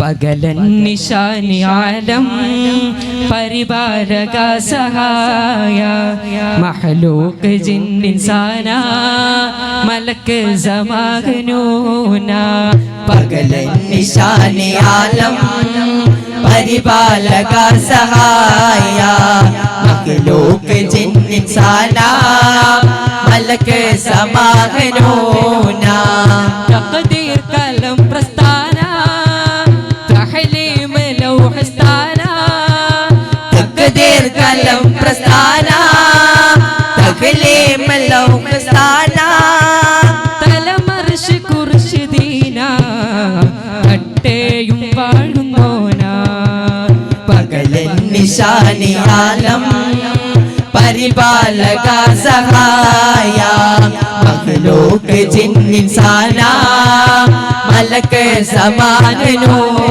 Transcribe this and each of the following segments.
പകലൻ നിശാനിയാലം പരിപാലക സഹായ. മഹലൂക്ക് ജിന്നിൻസാന മലക്ക് സമാഹനൂന. പകലൻ നിശാനിയാലം പരിപാലക സഹായ. മഖ്ലൂക്ക് ജിന്നിൻസാന മലക്ക് സമാഹനൂന. പ്രസ്ഥാന കുർഷിദീന അട്ടേയും വാഴുന്നോന പകലൻ നിശാനിയാലം പരിപാലക സഹായ. മഹലോക ജിന്നിൻസാന മലക്ക് മറിയണ്ട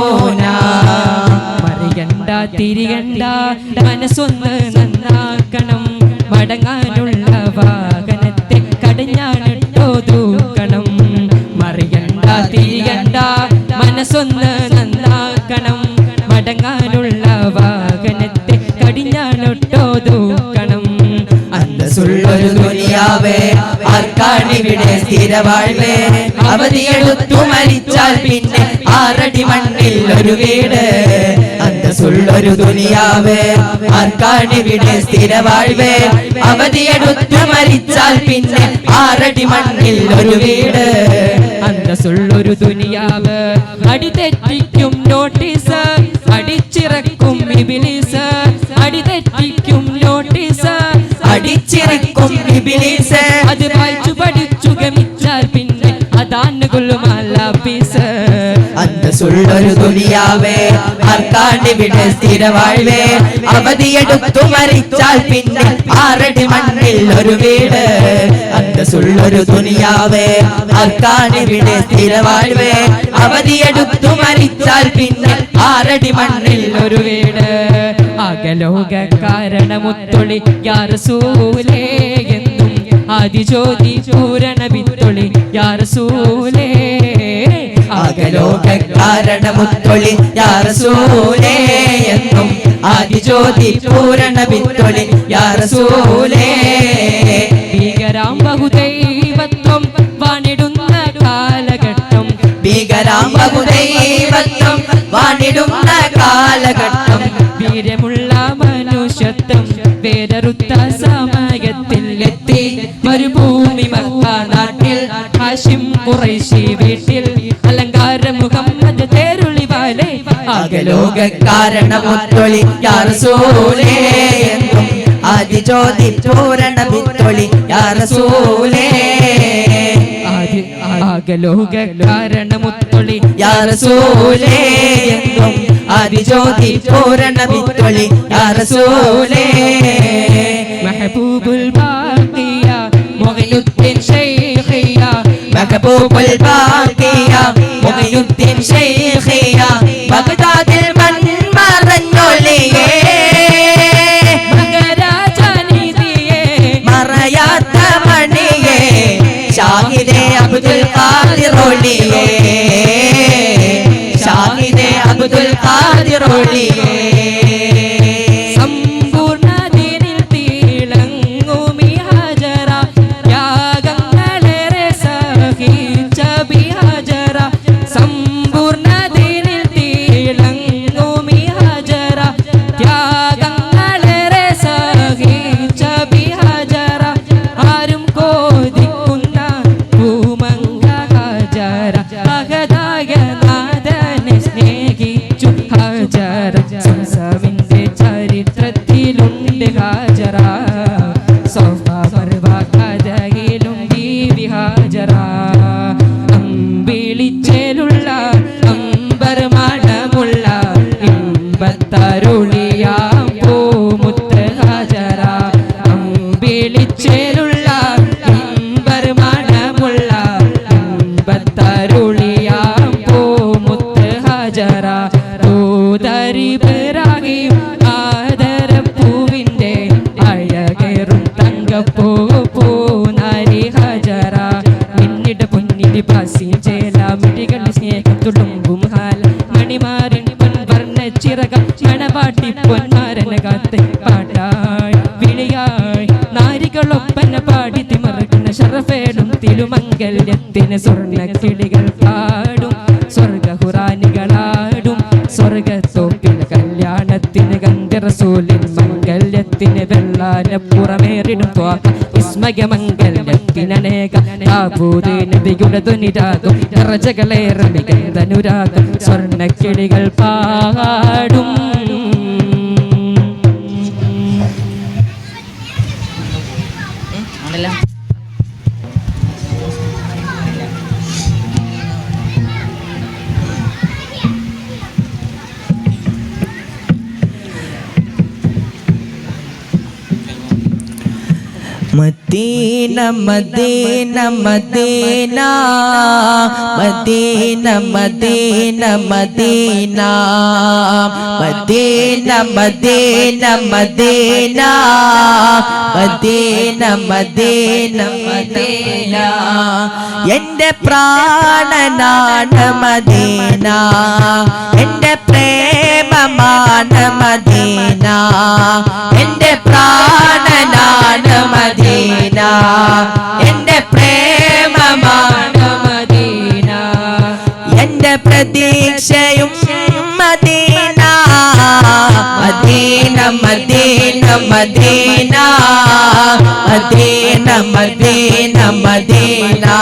തിരിയണ്ട മനസ്സൊന്ന് നന്നാക്കണം. മടങ്ങാനുള്ള വാഹനത്തെ കടഞ്ഞാണിട്ടോ തൂക്കണം. മറിയണ്ട തിരിയണ്ട. മനസ്സൊന്ന് നന്നാക്കണം. മടങ്ങാനുള്ള വാഹനത്തെ കടിഞ്ഞാണിട്ടോ തൂക്കണം. അന്തസ്സുള്ളൊരു ദുനിയാവേ ആർക്കാണിവിടെ സ്ഥിരവാഴ്വേ? അവധിയെടുത്തു മരിച്ചാൽ പിന്നെ ആറടി മണ്ണിൽ ഒരു വീട്. അന്തസ്സുള്ളൊരു ദുനിയാവേ ആർക്കാണിവിടെ സ്ഥിരവാഴ്വേ അവധിയെടുത്തു മരിച്ചാൽ പിന്നെ ആറടി മണ്ണിൽ ഒരു വീട്. അന്തസ്സുള്ളൊരു ദുനിയാവ് അടി തെറ്റിക്കും നോട്ടീസ് അടിച്ചിറക്കും ഇബിലീസ്. അടി തെറ്റിക്കും നോട്ടീസ് അടിച്ചിറക്കും ഇബിലീസ്. അത് വായിച്ചു പഠിച്ചു ഗമിച്ചാൽ പിന്നെ അതാണ് ഗുലുമാലാപ്പീസ് അന്തസ്സുള്ളൊരു ദുനിയാവേ ആർക്കാണ്ടിവിടെ സ്ഥിരവാഴ്വേ. അവധിയെടുത്തു മരിച്ചാൽ പിന്നെ ആറടി മണ്ണിൽ ഒരു വീട്. അന്തസ്സുള്ളൊരു ദുനിയാവേ ആർക്കാണ്ടിവിടെ സ്ഥിരവാഴ്വേ. അവധിയെടുത്തു മരിച്ചാൽ പിന്നെ ആറടി മണ്ണിൽ ഒരു വീട്. അകലോക കാരണമുത്തൊളി യാറസൂലേ എന്നും ആദിജ്യോതി പൂരണ വിത്തൊളി യാറസൂലേ. അകലോക കാരണമുത്തൊളി യാറസൂലേ എന്നും ആദിജ്യോതി പൂരണ വിത്തൊളി യാറസൂലേ. ഭീകരാം ബഹുദൈവത്വം വാണിടുന്ന കാലഘട്ടം. ഭീകരാം ബഹുദൈവത്വം വാണിടുന്ന കാലഘട്ടം. വീരമുള്ള മനുഷ്യത്വം വേരറുത്ത സമയത്തിൽ എത്തി മരുഭൂമി മക്ക നാട്ടിൽ ഹാഷിം കുറൈശി അകലോക കാരണമുത്തൊളി യാറസൂലേ എന്നും ആദിജ്യോതി പൂരണ വിത്തൊളി യാറസൂലേ ആദ്യ ആകലോക കാരണമുത്തൊളി യാറസൂലേ എന്നും ആദിജ്യോതി പൂരണ വിത്തൊളി യാറസൂലേ മെഹബൂബുൽ ബാക്കിയ മൊഹയുദ്ദീൻ ഷെയ്ഖിയ. മഹബൂബുൽ ബാക്കിയ മൊഹയുദ്ദീൻ ശൈഖിയ ഖാദിറൊളിയേ ഷാഹിദേ അബ്ദുൽ ഖാദിറൊളിയേ മണവാട്ടിപ്പൊന്മാരന കാത്ത് പാട്ടായി. വിളിയായി. നാരികളൊപ്പന പാടി തിമറക്കുന്ന ഷറഫേടും തിരുമംഗല്യത്തിന് സ്വർണ കിളികൾ പാടും. സ്വർഗഹുറാനികളാടും സ്വർഗത്തോപ്പിൽ കല്യാണത്തിന് ഗന്ധറസൂലിൻ മംഗല്യത്തിന് വെള്ളാന പുറമേറിടും വിസ്മയമംഗല്യത്തിനേകും സ്വർണക്കിളികൾ പാടും. Madina Madina Madina Madina Madina Madina Madina Madina Madina Madina Madina Madina. എന്റെ പ്രാണനാണ് മദീന എന്റെ പ്രേമമാണ് മദീന എന്റെ പ്രാണനാണ് മദീന എന്റെ പ്രേമമാണ് Madina Madina Madina Madina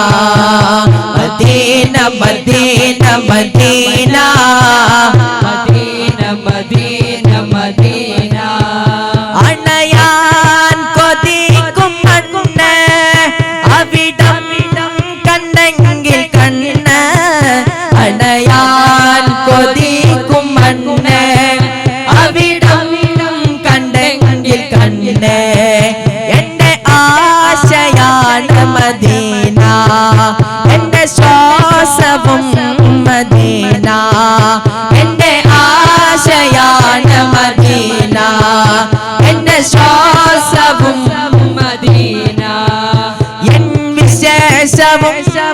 Madina Madina Madina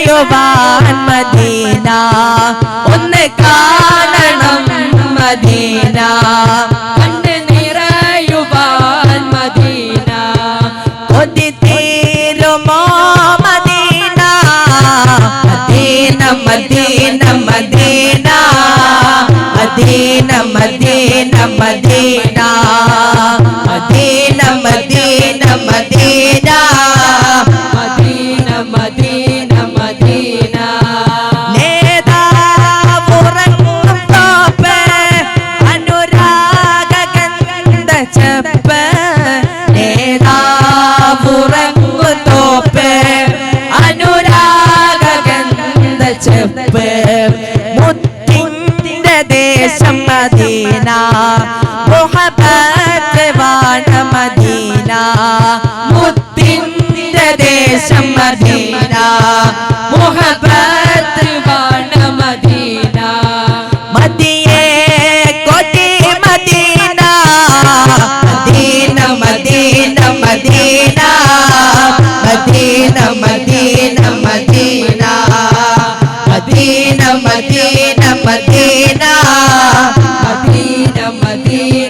നിറയുവാൻ Madina. ഒന്ന് കാണണം മദീന. കണ്ട് നിറയുവാൻ മദീന. കൊതി തീരുമോ Madina? Madina Madina Madina. Madina Madina Madina. Madina புறம் மதிய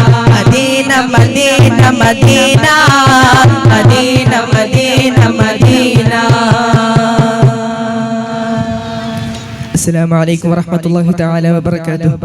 മദീന മദീന മദീന മദീന. അസ്സലാമു അലൈക്കും വറഹ്മത്തുള്ളാഹി തആല വബറകാതുഹു.